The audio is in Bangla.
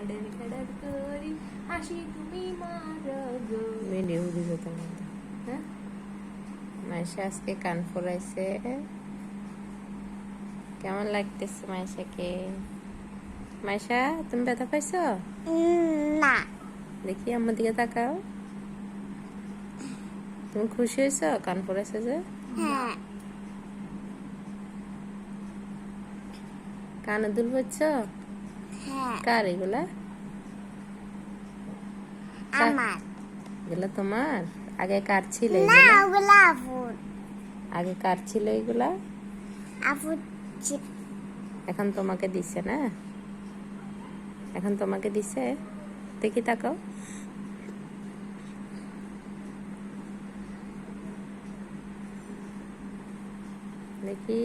খাডের খাডার করি হাসি তুমি মারো গো ভিডিও দিছো তোমার হ্যাঁ মাইশা আজকে কান ফোরাইছে। কেমন লাগতেছে মাইশাকে? মাইশা তুমি ব্যথা পাইছো? না। দেখি আমার দিকে তাকাও। তুমি খুশি হয়েছো কান পড়েছে যে কানে দুল হ্যাঁ কার এগুলা? আমার। এগুলা তোমার? আগে কার ছিল না ওগুলা আফুর আগে কার ছিল এগুলা? চিপ এখন তোমাকে দিছে না? এখন তোমাকে দিছে? দেখি তাকাও। দেখি।